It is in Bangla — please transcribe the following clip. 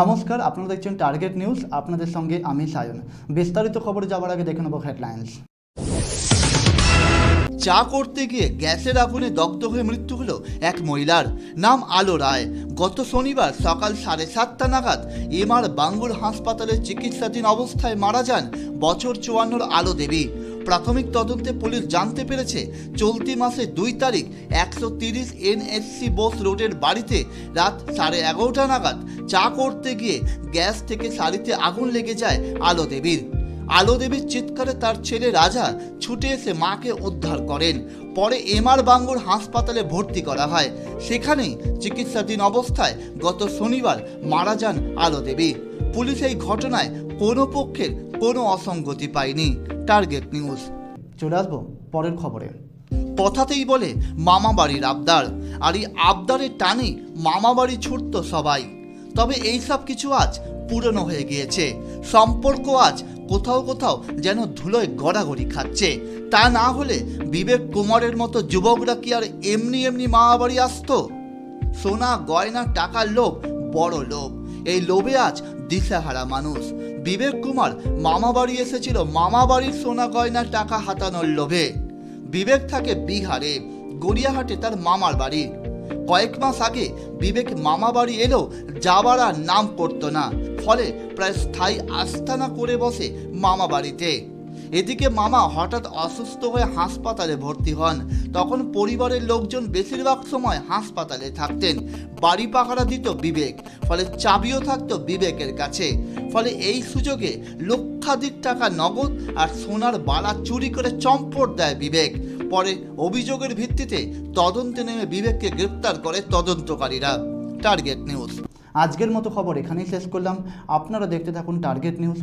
নমস্কার, আপনারা দেখছেন টার্গেট নিউজ আপনাদের সঙ্গে আমি সায়ন। বিস্তারিত খবরে যাওয়ার আগে দেখে নেব হেডলাইন্স চা করতে গিয়ে গ্যাসের আগুনে দগ্ধ হয়ে মৃত্যু হলো এক মহিলার। নাম আলো রায়। গত শনিবার সকাল সাড়ে সাতটা নাগাদ এমআর বাঙ্গুর হাসপাতালে চিকিৎসাধীন অবস্থায় মারা যান বছর চুয়ান্নর আলো দেবী। প্রাথমিক তদন্তে পুলিশ জানতে পেরেছে, চলতি মাসে দুই তারিখ একশো তিরিশ এনএসসি বোস রোডের বাড়িতে রাত সাড়ে এগারোটা নাগাদ চা করতে গিয়ে গ্যাস থেকে শাড়িতে আগুন লেগে যায় আলো দেবীর। আলো দেবীর চিৎকারে তার ছেলে রাজা ছুটে এসে মাকে উদ্ধার করেন। পরে এমআর বাঙ্গুর হাসপাতালে ভর্তি করা হয়। সেখানেই চিকিৎসাধীন অবস্থায় গত শনিবার মারা যান আলো দেবী। পুলিশ এই ঘটনায় কোনো পক্ষের কোনো অসঙ্গতি পায়নি টার্গেট নিউজ। চলে আসব পরের খবরে। কথাতেই বলে মামা বাড়ির আবদার। আর এই আবদারের টানে মামা বাড়ি ছুটত সবাই। তবে এই সব কিছু আজ পুরনো হয়ে গিয়েছে। সম্পর্ক আজ কোথাও কোথাও যেন ধুলোয় গড়াগড়ি খাচ্ছে। তা না হলে বিবেক কুমারের মতো যুবকরা কি আর এমনি এমনি মামা বাড়ি আসতো? সোনা গয়না টাকার লোভ বড় লোভ। এই লোভে আজ দিশাহারা মানুষ। বিবেক কুমার মামা বাড়ি এসেছিল। মামা বাড়ির সোনা গয়নার টাকা হাতানোর লোভে। বিবেক থাকে বিহারে, গড়িয়াহাটে তার মামার বাড়ি। কয়েক মাস আগে বিবেক মামা বাড়ি এলেও যাবার আর নাম করতো না। ফলে প্রায় স্থায়ী আস্তানা করে বসে মামা বাড়িতে। এদিকে মামা হঠাৎ অসুস্থ হয়ে হাসপাতালে ভর্তি হন। তখন পরিবারের লোকজন বেশিরভাগ সময় হাসপাতালে থাকতেন। বাড়ি পাহারা দিত বিবেক, ফলে চাবিও থাকতো বিবেকের কাছে। ফলে এই সুযোগে লক্ষাধিক টাকা নগদ আর সোনার বালা চুরি করে চম্পট দেয় বিবেক। পরে অভিযোগের ভিত্তিতে তদন্তে নেমে বিবেককে গ্রেপ্তার করে তদন্তকারীরা। Target news. আজকের মতো খবর এখানেই শেষ করলাম। আপনারা দেখতে থাকুন টার্গেট নিউজ।